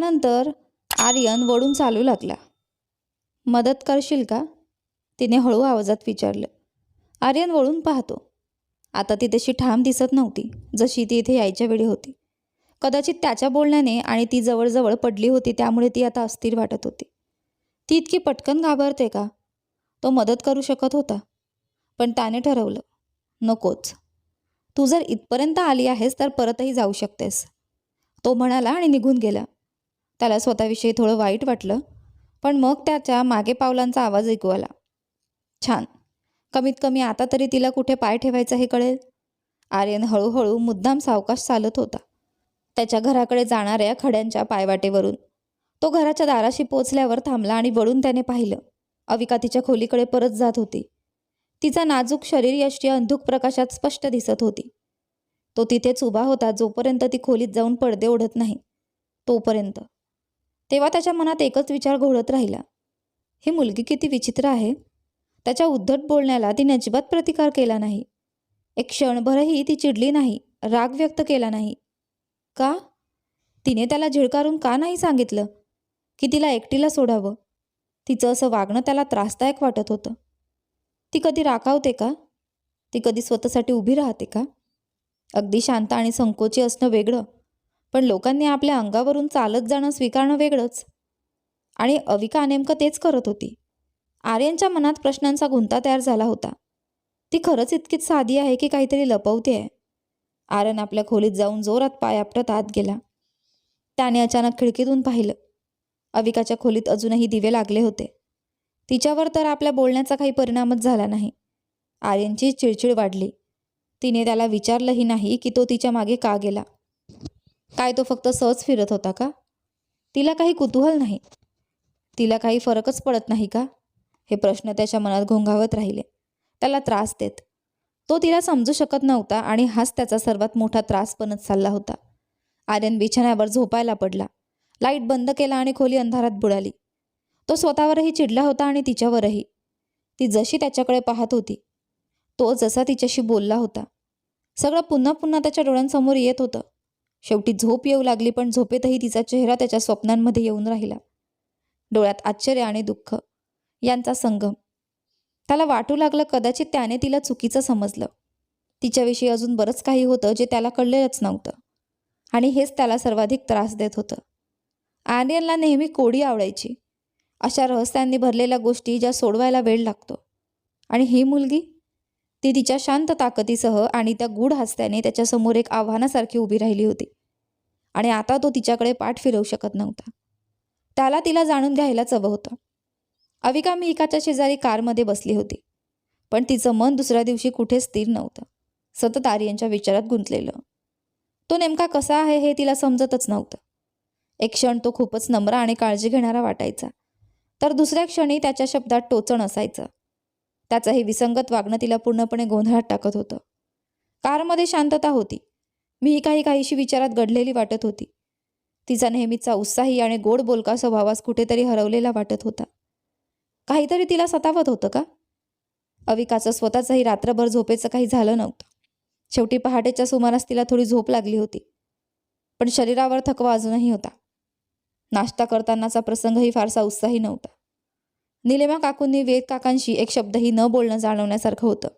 त्यानंतर आर्यन वळून चालू लागला. मदत करशील का? तिने हळू आवाजात विचारलं. आर्यन वळून पाहतो. आता ती तशी ठाम दिसत नव्हती जशी ती इथे यायच्या वेळी होती. कदाचित त्याच्या बोलण्याने आणि ती जवळजवळ पडली होती त्यामुळे ती आता अस्थिर वाटत होती. ती इतकी पटकन घाबरते का? तो मदत करू शकत होता. पण त्याने ठरवलं नकोच. तू जर इथपर्यंत आली आहेस तर परतही जाऊ शकतेस. तो म्हणाला आणि निघून गेला. त्याला स्वतःविषयी थोडं वाईट वाटलं पण मग त्याच्यामागे पावलांचा आवाज ऐकू आला. छान. कमीत कमी आता तरी तिला कुठे पाय ठेवायचा हे कळेल? आर्यन हळूहळू मुद्दाम सावकाश चालत होता. त्याच्या घराकडे जाणाऱ्या खड्यांच्या पायवाटेवरून. तो घराच्या दाराशी पोचल्यावर थांबला आणि वळून त्याने पाहिलं. अविका तिच्या खोलीकडे परत जात होती. तिचा नाजूक शरीर यष्टी अंधुक प्रकाशात स्पष्ट दिसत होती. तो तिथेच उभा होता जोपर्यंत ती खोलीत जाऊन पडदे ओढत नाही. तोपर्यंत. तेव्हा त्याच्या मनात एकच विचार घोळत राहिला. ही मुलगी किती विचित्र आहे. त्याच्या उद्धट बोलण्याला तिने अजिबात प्रतिकार केला नाही. एक क्षणभरही ती चिडली नाही राग व्यक्त केला नाही. का? तिने त्याला झिळकारून का नाही सांगितलं? की तिला एकटीला सोडावं? तिचं असं वागणं त्याला त्रासदायक वाटत होतं. ती कधी राखावते का? ती कधी स्वतःसाठी उभी राहते का? अगदी शांत आणि संकोची असणं वेगळं. पण लोकांनी आपल्या अंगावरून चालत जाणं स्वीकारणं वेगळंच. आणि अविका नेमकं तेच करत होती. आर्यनच्या मनात प्रश्नांचा गुंता तयार झाला होता. ती खरंच इतकीच साधी आहे की काहीतरी लपवते आहे. आर्यन आपल्या खोलीत जाऊन जोरात पाय आपटत आत गेला. त्याने अचानक खिडकीतून पाहिलं. अविकाच्या खोलीत अजूनही दिवे लागले होते. तिच्यावर तर आपल्या बोलण्याचा काही परिणामच झाला नाही. आर्यनची चिडचिड वाढली. तिने त्याला विचारलंही नाही की तो तिच्यामागे का गेला. काय तो फक्त सहज फिरत होता का? तिला काही कुतूहल नाही. तिला काही फरकच पडत नाही का? हे प्रश्न त्याच्या मनात घोंघावत राहिले. त्याला त्रास देत. तो तिला समजू शकत नव्हता आणि हाच त्याचा सर्वात मोठा त्रास बनत चालला होता. आर्यन बिछाण्यावर झोपायला पडला. लाइट बंद केला आणि खोली अंधारात बुडाली. तो स्वतःवरही चिडला होता आणि तिच्यावरही. ती जशी त्याच्याकडे पाहत होती तो जसा तिच्याशी बोलला होता. सगळं पुन्हा पुन्हा त्याच्या डोळ्यांसमोर येत होतं. शेवटी झोप येऊ लागली पण झोपेतही तिचा चेहरा त्याच्या स्वप्नांमध्ये येऊन राहिला. डोळ्यात आश्चर्य आणि दुःख. यांचा संगम. त्याला वाटू लागलं कदाचित त्याने तिला चुकीचं समजलं. तिच्याविषयी अजून बरंच काही होतं जे त्याला कळलेलंच नव्हतं. आणि हेच त्याला सर्वाधिक त्रास देत होतं. आर्यनला नेहमी कोडी आवडायची. अशा रहस्यांनी भरलेल्या गोष्टी ज्या सोडवायला वेळ लागतो. आणि ही मुलगी? ती तिच्या शांत ताकदीसह आणि त्या गूढ हस्त्याने त्याच्यासमोर एक आव्हानासारखी उभी राहिली होती. आणि आता तो तिच्याकडे पाठ फिरवू शकत नव्हता. त्याला तिला जाणून घ्यायला चवं होतं. अविका मिहिकाच्या शेजारी कारमध्ये बसली होती. पण तिचं मन दुसऱ्या दिवशी कुठे स्थिर नव्हतं. सतत आर्यनच्या विचारात गुंतलेलं. तो नेमका कसा आहे हे तिला समजतच नव्हतं. एक क्षण तो खूपच नम्र आणि काळजी घेणारा वाटायचा. तर दुसऱ्या क्षणी त्याच्या शब्दात टोचण असायचं. त्याचं हे विसंगत वागणं तिला पूर्णपणे गोंधळात टाकत होतं. कारमध्ये शांतता होती. मी काही काहीशी विचारात घडलेली वाटत होती. तिचा नेहमीचा उत्साही आणि गोड बोलका स्वभावास कुठेतरी हरवलेला वाटत होता. काहीतरी तिला सतावत होतं का? अविकाचं स्वतःचंही रात्रभर झोपेचं काही झालं नव्हतं. शेवटी पहाटेच्या सुमारास तिला थोडी झोप लागली होती. पण शरीरावर थकवा अजूनही होता. नाश्ता करतानाचा प्रसंगही फारसा उत्साही नव्हता. निलेमा काकूंनी वेद काकांशी एक शब्दही न बोलणं जाणवण्यासारखं होतं.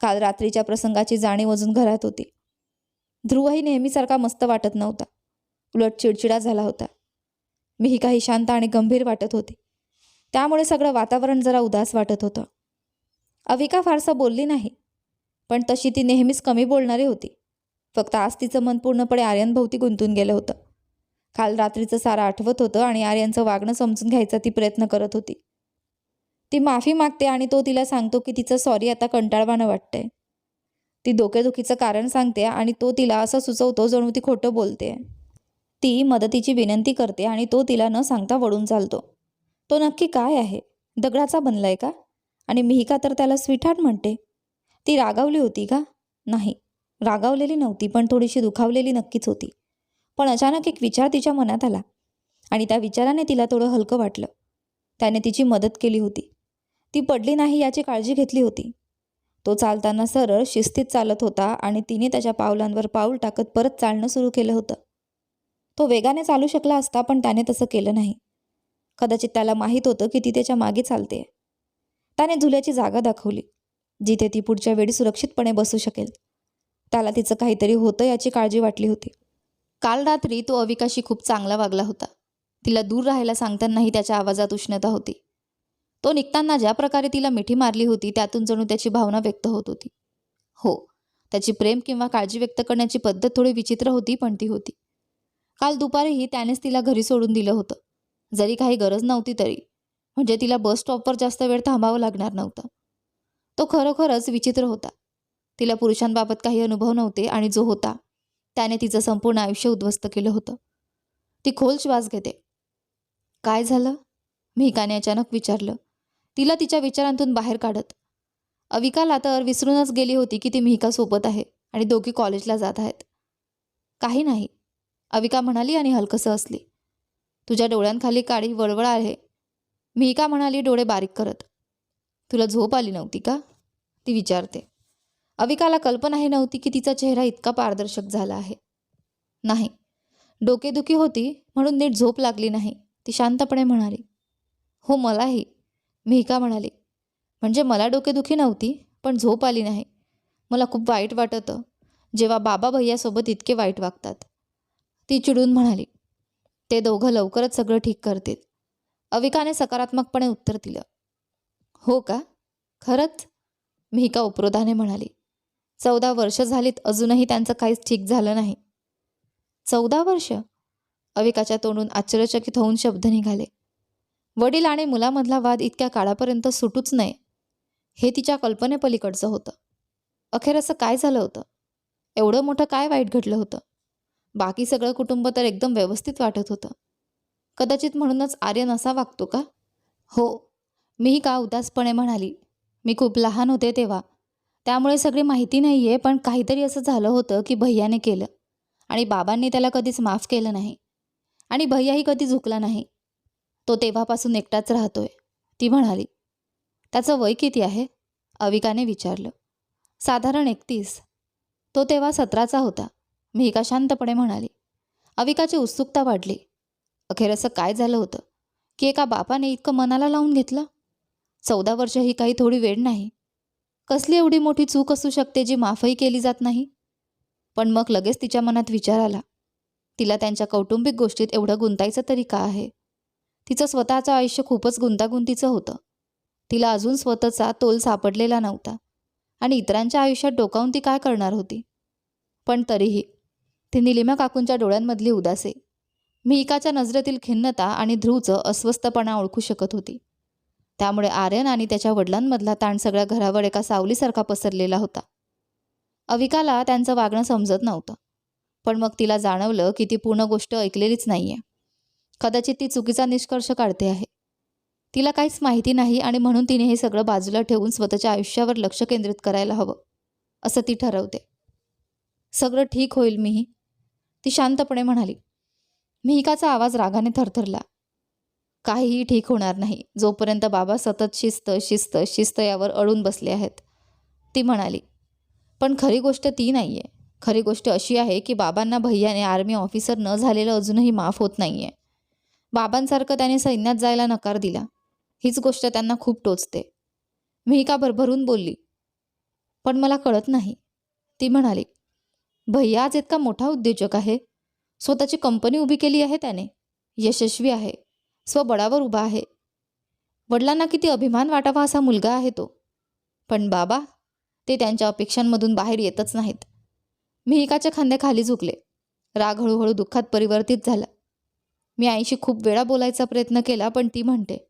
काल रात्रीच्या प्रसंगाची जाणीव अजून घरात होती. ध्रुवही नेहमीसारखा मस्त वाटत नव्हता. उलट चिडचिडा झाला होता. मीही काही शांत आणि गंभीर वाटत होती. त्यामुळे सगळं वातावरण जरा उदास वाटत होतं. अविका फारसं बोलली नाही पण तशी ती नेहमीच कमी बोलणारी होती. फक्त आज तिचं मन पूर्णपणे आर्यनभोवती गुंतून गेलं होतं. काल रात्रीचं सारं आठवत होतं आणि आर्यनचं वागणं समजून घ्यायचा ती प्रयत्न करत होती. ती माफी मागते आणि तो तिला सांगतो की तिचं सॉरी आता कंटाळवाणं वाटतंय. ती डोकेदुखीचं कारण सांगते आणि तो तिला असं सुचवतो जणू ती खोटं बोलते. ती मदतीची विनंती करते आणि तो तिला न सांगता वळून चालतो. तो नक्की काय आहे? दगडाचा बनलाय का? आणि मिहिका तर त्याला स्वीटहार्ट म्हणते. ती रागावली होती का? नाही. रागावलेली नव्हती पण थोडीशी दुखावलेली नक्कीच होती. पण अचानक एक विचार तिच्या मनात आला आणि त्या विचाराने तिला थोडं हलकं वाटलं. त्याने तिची मदत केली होती. ती पडली नाही याची काळजी घेतली होती. तो चालताना सरळ शिस्तीत चालत होता आणि तिने त्याच्या पावलांवर पाऊल टाकत परत चालणं सुरू केलं होतं. तो वेगाने चालू शकला असता पण त्याने तसं केलं नाही. कदाचित त्याला माहीत होतं की ती त्याच्यामागे चालते त्याने झुल्याची जागा दाखवली जिथे ती पुढच्या वेळी सुरक्षितपणे बसू शकेल. त्याला तिचं काहीतरी होतं याची काळजी वाटली होती. काल रात्री तो अविकाशी खूप चांगला वागला होता. तिला दूर राहायला सांगतानाही त्याच्या आवाजात उष्णता होती. तो निघताना ज्या प्रकारे तिला मिठी मारली होती त्यातून जणू त्याची भावना व्यक्त होत होती. हो त्याची प्रेम किंवा काळजी व्यक्त करण्याची पद्धत थोडी विचित्र होती पण ती होती. काल दुपारीही त्यानेच तिला घरी सोडून दिलं होतं. जरी काही गरज नव्हती तरी म्हणजे तिला बस स्टॉपवर जास्त वेळ थांबावं लागणार नव्हतं. तो खरोखरच विचित्र होता. तिला पुरुषांबाबत काही अनुभव नव्हते आणि जो होता त्याने तिचं संपूर्ण आयुष्य उद्ध्वस्त केलं होतं. ती खोल श्वास घेते. काय झालं? मिहिकाने अचानक विचारलं. तिला तिच्या विचारांतून बाहेर काढत. अविकाला तर विसरूनच गेली होती की ती मिहिका सोबत आहे आणि दोघी कॉलेजला जात आहेत. काही नाही. अविका म्हणाली आणि हलकसं असली तुझ्या डोळ्यांखाली काळी वळवळ आहे. मिहिका म्हणाली डोळे बारीक करत. तुला झोप आली नव्हती का? ती विचारते. अविकाला कल्पनाही नव्हती की तिचा चेहरा इतका पारदर्शक झाला आहे. नाही. डोकेदुखी होती म्हणून नीट झोप लागली नाही ती शांतपणे म्हणाली. हो मलाही. मिहिका म्हणाली? म्हणजे मला डोकेदुखी नव्हती पण झोप आली नाही. मला खूप वाईट वाटतं. जेव्हा बाबा भैयासोबत इतके वाईट वागतात. ती चिडून म्हणाली ते दोघं लवकरच सगळं ठीक करतील. अविकाने सकारात्मकपणे उत्तर दिलं हो का? खरंच? मिहिका उपरोधाने म्हणाली चौदा वर्ष झालीत अजूनही त्यांचं काहीच ठीक झालं नाही. चौदा वर्ष? अविकाच्या तोंडून आश्चर्यचकित होऊन शब्द निघाले वडील आणि मुलामधला वाद इतक्या काळापर्यंत सुटूच नये हे तिच्या कल्पनेपलीकडचं होतं. अखेर असं काय झालं होतं? एवढं मोठं काय वाईट घडलं होतं? बाकी सगळं कुटुंब तर एकदम व्यवस्थित वाटत होतं. कदाचित म्हणूनच आर्यन असा वागतो का? हो मीही का उदासपणे म्हणाली मी खूप लहान होते तेव्हा. त्यामुळे सगळी माहिती नाही आहे पण काहीतरी असं झालं होतं की भैयाने केलं. आणि बाबांनी त्याला कधीच माफ केलं नाही. आणि भैयाही कधी झुकला नाही. तो तेव्हापासून एकटाच राहतोय ती म्हणाली. त्याचं वय किती आहे? अविकाने विचारलं. साधारण एकतीस. तो तेव्हा सतराचा होता. मी एका शांतपणे म्हणाली. अविकाची उत्सुकता वाढली. अखेर असं काय झालं होतं? की एका बापाने इतकं मनाला लावून घेतलं? चौदा वर्ष ही काही थोडी वेळ नाही. कसली एवढी मोठी चूक असू शकते जी माफही केली जात नाही? पण मग लगेच तिच्या मनात विचार आला. तिला त्यांच्या कौटुंबिक गोष्टीत एवढं गुंतायचं तरी का आहे? तिचं स्वतःचं आयुष्य खूपच गुंतागुंतीचं होतं. तिला अजून स्वतःचा तोल सापडलेला नव्हता आणि इतरांच्या आयुष्यात डोकावून ती काय करणार होती? पण तरीही ती निलिमा काकूंच्या डोळ्यांमधली उदासे मिहिकाच्या नजरेतील खिन्नता आणि ध्रुवचं अस्वस्थपणा ओळखू शकत होती. त्यामुळे आर्यन आणि त्याच्या वडिलांमधला ताण सगळ्या घरावर एका सावलीसारखा पसरलेला होता. अविकाला त्यांचं वागणं समजत नव्हतं पण मग तिला जाणवलं की ती पूर्ण गोष्ट ऐकलेलीच नाहीये. कदाचित ती चुकीचा निष्कर्ष काढते आहे. तिला काहीच माहिती नाही आणि म्हणून तिने हे सगळं बाजूला ठेवून स्वतःच्या आयुष्यावर लक्ष केंद्रित करायला हवं असं ती ठरवते. सगळं ठीक होईल मीही. ती शांतपणे म्हणाली. मिहिकाचा आवाज रागाने थरथरला. काहीही ठीक होणार नाही. जोपर्यंत बाबा सतत शिस्त शिस्त शिस्त यावर अडून बसले आहेत ती म्हणाली पण खरी गोष्ट ती नाही आहे खरी गोष्ट अशी आहे की बाबांना भैयाने आर्मी ऑफिसर न झालेलं अजूनही माफ होत नाही आहे बाबांसारखं त्याने सैन्यात जायला नकार दिला. हीच गोष्ट त्यांना खूप टोचते. मी का भरभरून बोलली पण मला कळत नाही. ती म्हणाली भैया आज इतका मोठा उद्योजक आहे. स्वतःची कंपनी उभी केली आहे त्याने. यशस्वी आहे. स्वबळावर उभा आहे. वडिलांना किती अभिमान वाटावा असा मुलगा आहे तो. पण बाबा ते त्यांच्या अपेक्षांमधून बाहेर येतच नाहीत. मिहिकाच्या खांद्या खाली झुकले. राग हळूहळू दुःखात परिवर्तित झाला. मी आईशी खूप वेळा बोलायचा प्रयत्न केला पण ती म्हणते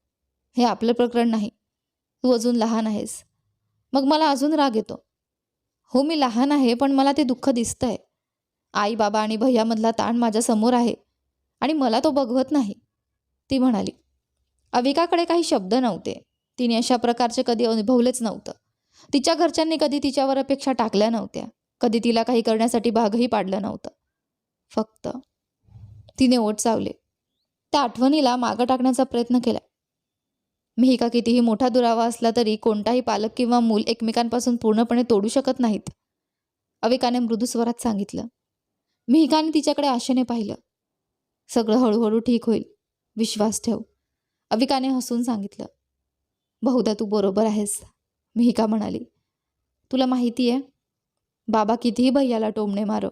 हे आपलं प्रकरण नाही. तू अजून लहान आहेस. मग मला अजून राग येतो. हो मी लहान आहे पण मला ते दुःख दिसतंय. आई बाबा आणि भैयामधला ताण माझ्यासमोर आहे आणि मला तो बघवत नाही. ती म्हणाली. अविकाकडे काही शब्द नव्हते. तिने अशा प्रकारचे कधी अनुभवलेच नव्हतं. तिच्या घरच्यांनी कधी तिच्यावर अपेक्षा टाकल्या नव्हत्या. कधी तिला काही करण्यासाठी भागही पाडलं नव्हतं. फक्त तिने ओट चावले. त्या आठवणीला मागं टाकण्याचा प्रयत्न केला. मिहिका कितीही मोठा दुरावा असला तरी कोणताही पालक किंवा मूल एकमेकांपासून पूर्णपणे तोडू शकत नाहीत. अविकाने मृदू स्वरात सांगितलं. मिहिकाने तिच्याकडे आशेने पाहिलं. सगळं हळूहळू ठीक होईल. विश्वास ठेव. अविकाने हसून सांगितलं. बहुधा तू बरोबर आहेस मिहिका म्हणाली. तुला माहिती आहे बाबा कितीही भैयाला टोमणे मारो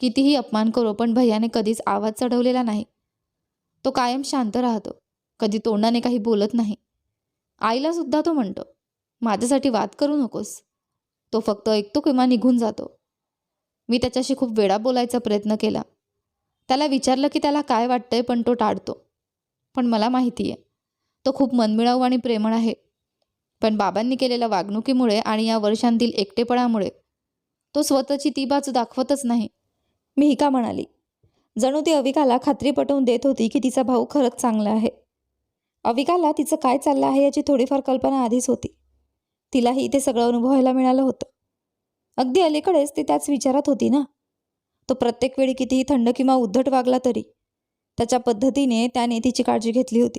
कितीही अपमान करो पण भैयाने कधीच आवाज चढवलेला नाही. तो कायम शांत राहतो. कधी तोंडाने काही बोलत नाही. आईला सुद्धा तो म्हणतो माझ्यासाठी वाद करू नकोस. तो फक्त ऐकतो किंवा निघून जातो. मी त्याच्याशी खूप वेळा बोलायचा प्रयत्न केला. त्याला विचारलं की त्याला काय वाटतंय पण तो टाळतो. पण मला माहिती आहे तो खूप मनमिळाऊ आणि प्रेमळ आहे. पण बाबांनी केलेल्या वागणुकीमुळे आणि या वर्षांतील एकटेपणामुळे तो स्वतःची ती बाजू दाखवतच नाही. मी ही का म्हणाली? जणू ती अविकाला खात्री पटवून देत होती की तिचा भाऊ खरंच चांगला आहे. अविकाला तिचं काय चाललं आहे याची थोडीफार कल्पना आधीच होती. तिलाही ते सगळं अनुभवायला मिळालं होतं. अगदी अलीकडेच ती त्याच विचारात होती ना? तो प्रत्येक वेळी कितीही थंड किंवा उद्धट वागला तरी त्याच्या पद्धतीने त्याने तिची काळजी घेतली होती.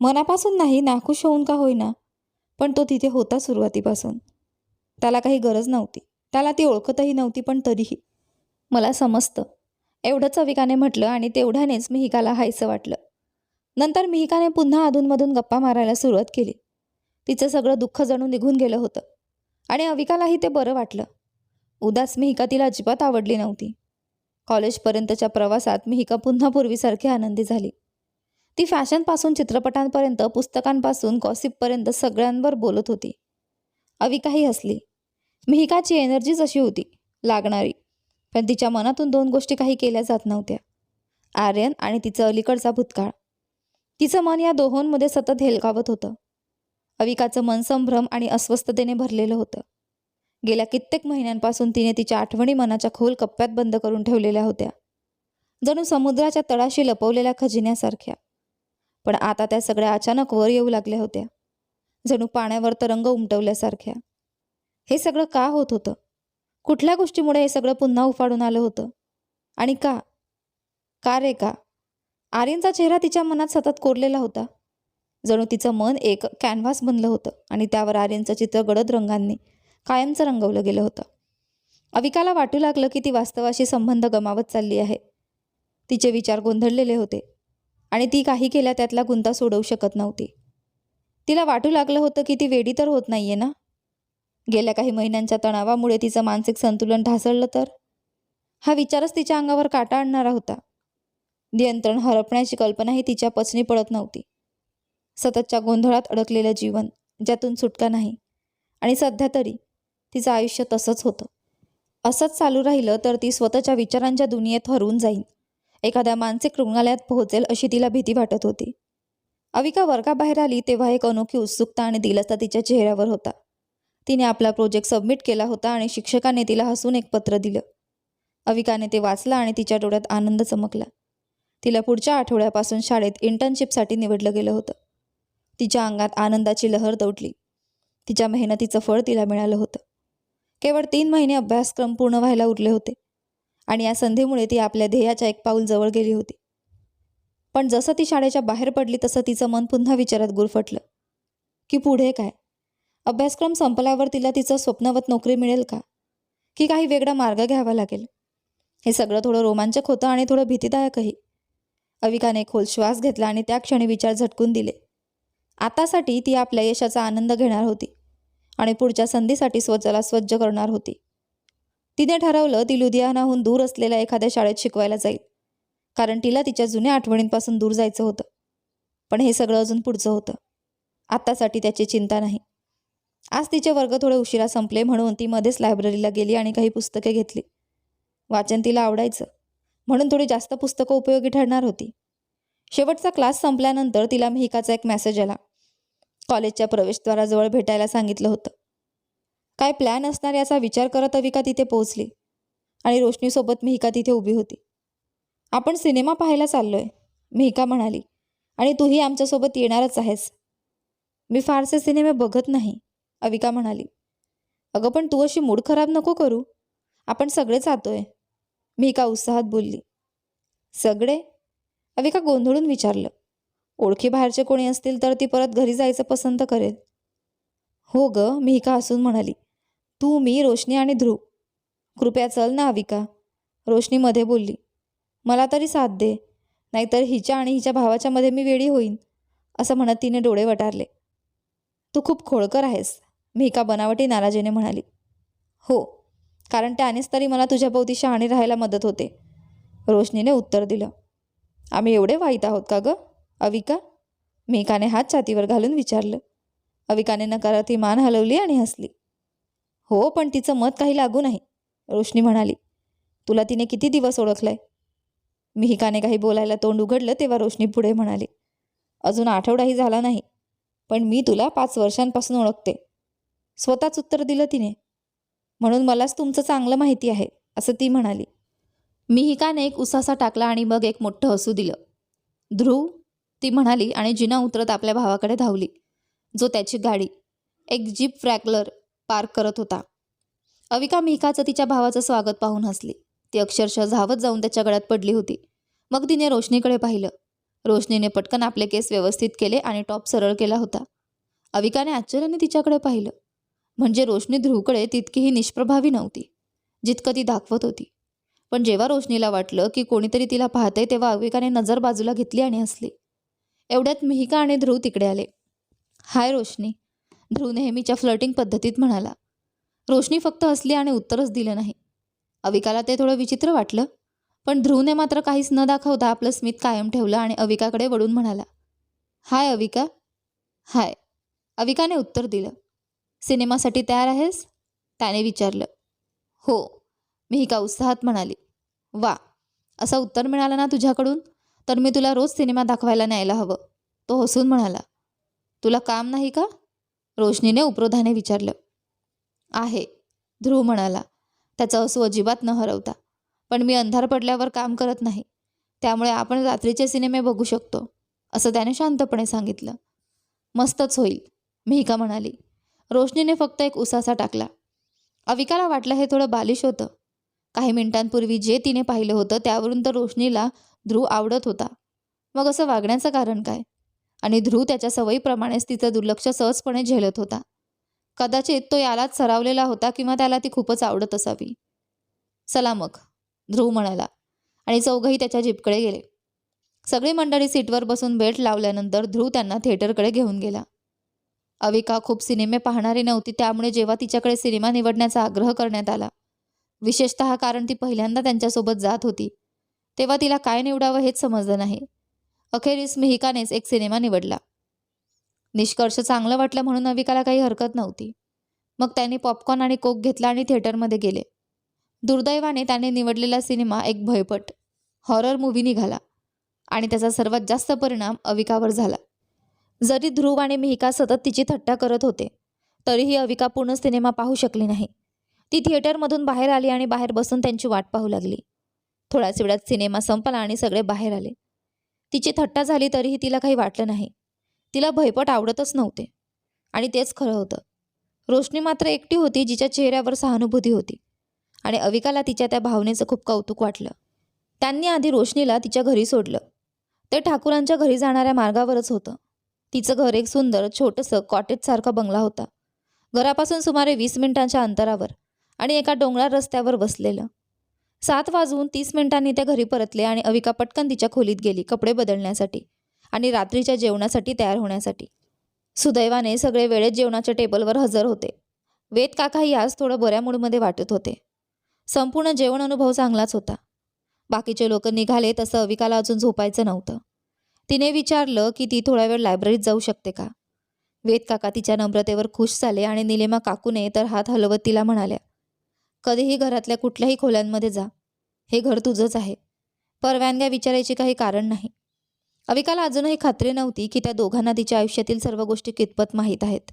मनापासून नाही नाखुश होऊन का होईना पण तो तिथे होता सुरुवातीपासून. त्याला काही गरज नव्हती. त्याला ती ओळखतही नव्हती पण तरीही. मला समजतं. एवढंच अविकाने म्हटलं आणि तेवढ्यानेच मिहिकाला हायसं वाटलं. नंतर मिहिकाने पुन्हा अधूनमधून गप्पा मारायला सुरुवात केली. तिचं सगळं दुःख जणू निघून गेलं होतं. आणि अविकालाही ते बरं वाटलं. उदास मिहिका तिला अजिबात आवडली नव्हती. कॉलेजपर्यंतच्या प्रवासात मिहिका पुन्हा पूर्वीसारखी आनंदी झाली. ती फॅशनपासून चित्रपटांपर्यंत पुस्तकांपासून गॉसिपपर्यंत सगळ्यांवर बोलत होती. अविकाही हसली. मिहिकाची एनर्जीच अशी होती लागणारी. पण तिच्या मनातून दोन गोष्टी काही केल्या जात नव्हत्या. आर्यन आणि तिचं अलीकडचा भूतकाळ. तिचं मन या दोहोंमध्ये सतत हेलकावत होतं. अविकाचं मन संभ्रम आणि अस्वस्थतेने भरलेलं होतं. गेल्या कित्येक महिन्यांपासून तिने तिच्या आठवणी मनाच्या खोल कप्प्यात बंद करून ठेवलेल्या होत्या. जणू समुद्राच्या तळाशी लपवलेल्या खजिन्यासारख्या. पण आता त्या सगळ्या अचानक वर येऊ लागल्या होत्या. जणू पाण्यावर तरंग उमटवल्यासारख्या. हे सगळं का होत होतं? कुठल्या गोष्टीमुळे हे सगळं पुन्हा उफाडून आलं होतं? आणि का? का रे का? आर्यनचा चेहरा तिच्या मनात सतत कोरलेला होता. जणू तिचं मन एक कॅनव्हास बनलं होतं आणि त्यावर आर्यनचं चित्र गडद रंगांनी कायमचं रंगवलं गेलं होतं. अविकाला वाटू लागलं की ती वास्तवाशी संबंध गमावत चालली आहे. तिचे विचार गोंधळलेले होते आणि ती काही केल्या त्यातला गुंता सोडवू शकत नव्हती. तिला वाटू लागलं होतं की ती वेडी तर होत नाहीये ना? गेल्या काही महिन्यांच्या तणावामुळे तिचं मानसिक संतुलन ढासळलं तर? हा विचारच तिच्या अंगावर काटा आणणारा होता. नियंत्रण हरपण्याची कल्पनाही तिच्या पचनी पडत नव्हती. सततच्या गोंधळात अडकलेलं जीवन ज्यातून सुटका नाही. आणि सध्या तरी तिचं आयुष्य तसंच होतं. असंच चालू राहिलं तर ती स्वतःच्या विचारांच्या दुनियेत हरवून जाईन. एखाद्या मानसिक रुग्णालयात पोहोचेल अशी तिला भीती वाटत होती. अविका वर्गाबाहेर आली तेव्हा एक अनोखी उत्सुकता आणि दिलासा तिच्या चेहऱ्यावर होता. तिने आपला प्रोजेक्ट सबमिट केला होता आणि शिक्षकाने तिला हसून एक पत्र दिलं. अविकाने ते वाचलं आणि तिच्या डोळ्यात आनंद चमकला. तिला पुढच्या आठवड्यापासून शाळेत इंटर्नशिपसाठी निवडलं गेलं होतं. तिच्या अंगात आनंदाची लहर दौडली. तिच्या मेहनतीचं फळ तिला मिळालं होतं. केवळ तीन महिने अभ्यासक्रम पूर्ण व्हायला उरले होते आणि या संधीमुळे ती आपल्या ध्येयाच्या एक पाऊल जवळ गेली होती. पण जसं ती शाळेच्या बाहेर पडली तसं तिचं मन पुन्हा विचारात गुरफटलं. की पुढे काय? अभ्यासक्रम संपल्यावर तिला तिचं स्वप्नवत नोकरी मिळेल का? की काही वेगळा मार्ग घ्यावा लागेल? हे सगळं थोडं रोमांचक होतं आणि थोडं भीतीदायकही. अविकाने खोल श्वास घेतला आणि त्या क्षणी विचार झटकून दिले. आतासाठी ती आपल्या यशाचा आनंद घेणार होती आणि पुढच्या संधीसाठी स्वतःला स्वच्छ करणार होती. तिने ठरवलं ती लुधियानाहून दूर असलेल्या एखाद्या शाळेत शिकवायला जाईल. कारण तिला तिच्या जुन्या आठवणींपासून दूर जायचं होतं. पण हे सगळं अजून पुढचं होतं. आत्तासाठी त्याची चिंता नाही. आज तिचे वर्ग थोडे उशिरा संपले म्हणून ती मध्येच लायब्ररीला गेली आणि काही पुस्तके घेतली. वाचन तिला आवडायचं. म्हणून थोडी जास्त पुस्तकं उपयोगी ठरणार होती. शेवटचा क्लास संपल्यानंतर तिला मिहिकाचा एक मेसेज आला. कॉलेजच्या प्रवेशद्वाराजवळ भेटायला सांगितलं होतं. काय प्लॅन असणार याचा विचार करत अविका तिथे पोहोचली. आणि रोशनीसोबत मिहिका तिथे उभी होती. आपण सिनेमा पाहायला चाललोय मिहिका म्हणाली. आणि तूही आमच्यासोबत येणारच आहेस. मी फारसे सिनेमे बघत नाही. अविका म्हणाली अगं पण तू अशी मूड खराब नको करू. आपण सगळे जातोय. एका उत्साहात बोलली सगळे? अविका गोंधळून विचारलं ओळखी बाहेरचे कोणी असतील तर ती परत घरी जायचं पसंत करेल. हो ग मिहिका हसून म्हणाली तू मी रोशनी आणि ध्रुव. कृपया चल ना अविका. रोशनी मध्ये बोलली मला तरी साथ दे नाहीतर हिच्या आणि हिच्या भावाच्या मध्ये मी वेडी होईन असं म्हणत तिने डोळे वटारले. तू खूप खोळकर आहेस. मी एका बनावटी नाराजीने म्हणाली हो कारण त्यानेच तरी मला तुझ्याभोवती शहाणी राहायला मदत होते. रोशनीने उत्तर दिलं आम्ही एवढे वाईट आहोत का गं अविका? मेकाने हात छातीवर घालून विचारलं. अविकाने नकारार्थी मान हलवली आणि हसली. हो पण तिचं मत काही लागू नाही रोशनी म्हणाली. तुला तिने किती दिवस ओळखलंय? मिहिकाने काही बोलायला तोंड उघडलं तेव्हा रोशनी पुढे म्हणाली अजून आठवडाही झाला नाही पण मी तुला पाच वर्षांपासून ओळखते. स्वतःच उत्तर दिलं तिने. म्हणून मलाच तुमचं चांगलं माहिती आहे असं ती म्हणाली. मिहिकाने एक उसासा टाकला आणि मग एक मोठं हसू दिलं. ध्रुव ती म्हणाली आणि जिना उतरत आपल्या भावाकडे धावली. जो त्याची गाडी एक जीप फ्रॅकलर पार्क करत होता. अविका मिहिकाचं तिच्या भावाचं स्वागत पाहून हसली. ती अक्षरशः धावत जाऊन त्याच्या गळ्यात पडली होती. मग तिने रोशनीकडे पाहिलं. रोशनीने पटकन आपले केस व्यवस्थित केले आणि टॉप सरळ केला होता. अविकाने आश्चर्याने तिच्याकडे पाहिलं. म्हणजे रोशनी ध्रुवकडे तितकीही निष्प्रभावी नव्हती जितकं ती दाखवत होती. पण जेव्हा रोशनीला वाटलं की कोणीतरी तिला पाहतंय तेव्हा अविकाने नजर बाजूला घेतली आणि हसली. एवढ्यात मिहिका आणि ध्रुव तिकडे आले. हाय रोशनी ध्रुव नेहमीच्या फ्लर्टिंग पद्धतीत म्हणाला. रोशनी फक्त हसली आणि उत्तरच दिलं नाही. अविकाला ते थोडं विचित्र वाटलं पण ध्रुवने मात्र काहीच न दाखवता आपलं स्मित कायम ठेवलं आणि अविकाकडे वळून म्हणाला. हाय अविका. हाय. अविकाने उत्तर दिलं. सिनेमासाठी तयार आहेस? त्याने विचारलं. हो मी एका उत्साहात म्हणाली. वा असं उत्तर मिळालं ना तुझ्याकडून? तर मी तुला रोज सिनेमा दाखवायला न्यायला हवं. तो हसून म्हणाला. तुला काम नाही का? रोशनीने उपरोधाने विचारलं. आहे ध्रुव म्हणाला. त्याचं हसू अजिबात न हरवता. पण मी अंधार पडल्यावर काम करत नाही. त्यामुळे आपण रात्रीचे सिनेमे बघू शकतो असं त्याने शांतपणे सांगितलं. मस्तच होईल मिहिका म्हणाली? रोशनीने फक्त एक उसासा टाकला. अविकाला वाटलं हे थोडं बालिश होतं. काही मिनिटांपूर्वी जे तिने पाहिलं होतं त्यावरून तर रोशनीला ध्रुव आवडत होता. मग असं वागण्याचं कारण काय? आणि ध्रुव त्याच्या सवयीप्रमाणेच तिचं दुर्लक्ष सहजपणे झेलत होता. कदाचित तो यालाच सरावलेला होता किंवा त्याला ती खूपच आवडत असावी. चला मग ध्रुव म्हणाला आणि चौघही त्याच्या जीपकडे गेले. सगळी मंडळी सीटवर बसून बेल्ट लावल्यानंतर ध्रुव त्यांना थिएटरकडे घेऊन गेला. अविका खूप सिनेमे पाहणारी नव्हती त्यामुळे जेव्हा तिच्याकडे सिनेमा निवडण्याचा आग्रह करण्यात आला. विशेषतः कारण ती पहिल्यांदा त्यांच्यासोबत जात होती. तेव्हा तिला काय निवडावं हेच समजलं नाही. अखेरीस मिहिकानेच एक सिनेमा निवडला. निष्कर्ष चांगलं वाटलं म्हणून अविकाला काही हरकत नव्हती. मग त्यांनी पॉपकॉर्न आणि कोक घेतला आणि थिएटरमध्ये गेले. दुर्दैवाने त्याने निवडलेला सिनेमा एक भयपट हॉरर मूव्ही निघाला आणि त्याचा सर्वात जास्त परिणाम अविकावर झाला. जरी ध्रुव आणि मिहिका सतत तिची थट्टा करत होते तरीही अविका पूर्ण सिनेमा पाहू शकली नाही. ती थिएटरमधून बाहेर आली आणि बाहेर बसून त्यांची वाट पाहू लागली. थोड्याच वेळात सिनेमा संपला आणि सगळे बाहेर आले. तिची थट्टा झाली तरीही तिला काही वाटलं नाही. तिला भयपट आवडतच नव्हते. आणि तेच खरं होतं. रोशनी मात्र एकटी होती जिच्या चेहऱ्यावर सहानुभूती होती. आणि अविकाला तिच्या त्या भावनेचं खूप कौतुक वाटलं. त्यांनी आधी रोशनीला तिच्या घरी सोडलं. ते ठाकूरांच्या घरी जाणाऱ्या मार्गावरच होतं. तिचं घर एक सुंदर छोटंसं कॉटेजसारखा बंगला होता. घरापासून सुमारे वीस मिनिटांच्या अंतरावर आणि एका डोंगराळ रस्त्यावर बसलेलं. सात वाजून तीस मिनिटांनी त्या घरी परतले आणि अविका पटकन तिच्या खोलीत गेली कपडे बदलण्यासाठी आणि रात्रीच्या जेवणासाठी तयार होण्यासाठी. सुदैवाने सगळे वेळेत जेवणाच्या टेबलवर हजर होते. वेद काकाही आज थोडं बऱ्या मूडमध्ये वाटत होते. संपूर्ण जेवण अनुभव चांगलाच होता. बाकीचे लोक निघाले तसं अविकाला अजून झोपायचं नव्हतं. तिने विचारलं की ती थोडा वेळ लायब्ररीत जाऊ शकते का? वेद काका तिच्या नम्रतेवर खुश झाले आणि निलेमा काकूने तर हात हलवत तिला म्हणाल्या कधीही घरातल्या कुठल्याही खोल्यांमध्ये जा. हे घर तुझंच आहे. परवानग्या विचारायची काही कारण नाही. अविकाला अजूनही खात्री नव्हती की त्या दोघांना तिच्या आयुष्यातील सर्व गोष्टी कितपत माहीत आहेत.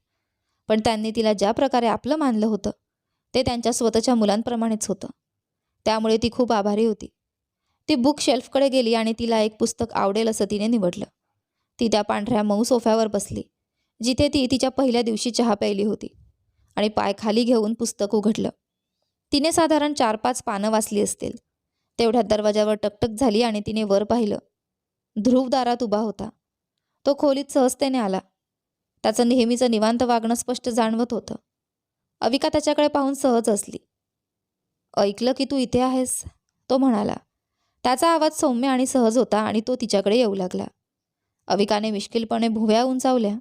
पण त्यांनी तिला ज्या प्रकारे आपलं मानलं होतं ते त्यांच्या स्वतःच्या मुलांप्रमाणेच होतं. त्यामुळे ती खूप आभारी होती. ती बुक शेल्फकडे गेली आणि तिला एक पुस्तक आवडेल असं तिने निवडलं. ती त्या पांढऱ्या मऊ सोफ्यावर बसली जिथे ती तिच्या पहिल्या दिवशी चहा प्यायली होती आणि पाय खाली घेऊन पुस्तक उघडलं. तिने साधारण चार पाच पानं वाचली असतील. तेवढ्यात दरवाजावर टकटक झाली आणि तिने वर पाहिलं. ध्रुव दारात उभा होता. तो खोलीत सहजतेने आला. त्याचं नेहमीचं निवांत वागणं स्पष्ट जाणवत होतं. अविका त्याच्याकडे पाहून सहज असली ऐकलं की तू इथे आहेस? तो म्हणाला. त्याचा आवाज सौम्य आणि सहज होता आणि तो तिच्याकडे येऊ लागला. अविकाने मिश्किलपणे भुव्या उंचावल्या.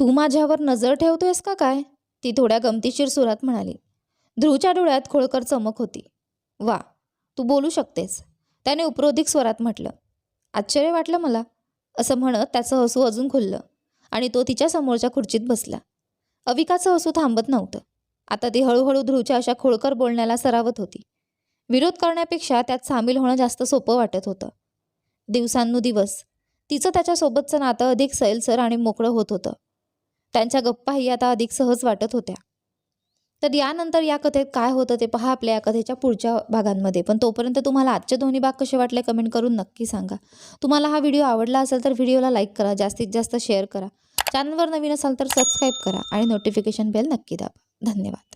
तू माझ्यावर नजर ठेवतोयस का काय? ती थोड्या गमतीशीर सुरात म्हणाली. ध्रुवच्या डोळ्यात खोळकर चमक होती. वा तू बोलू शकतेस त्याने उपरोधिक स्वरात म्हटलं. आश्चर्य वाटलं मला असं म्हणत त्याचं हसू अजून खुललं आणि तो तिच्या समोरच्या खुर्चीत बसला. अविकाचं हसू थांबत नव्हतं. आता ती हळूहळू ध्रुवच्या अशा खोळकर बोलण्याला सरावत होती. विरोध करण्यापेक्षा त्यात सामील होणं जास्त सोपं वाटत होतं. दिवसांनुदिवस तिचं त्याच्यासोबतचं नातं अधिक सैलसर आणि मोकळं होत होतं. त्यांच्या गप्पाही आता अधिक सहज वाटत होत्या. तर यानंतर या कथेत काय होतं ते पहा आपल्या या कथेच्या पुढच्या भागांमध्ये. पण तोपर्यंत तुम्हाला आजचे दोन्ही भाग कसे वाटले कमेंट करून नक्की सांगा. तुम्हाला हा व्हिडिओ आवडला असेल तर व्हिडिओला लाईक करा जास्तीत जास्त शेअर करा. चॅनलवर नवीन असाल तर सबस्क्राईब करा आणि नोटिफिकेशन बेल नक्की दाबा. धन्यवाद.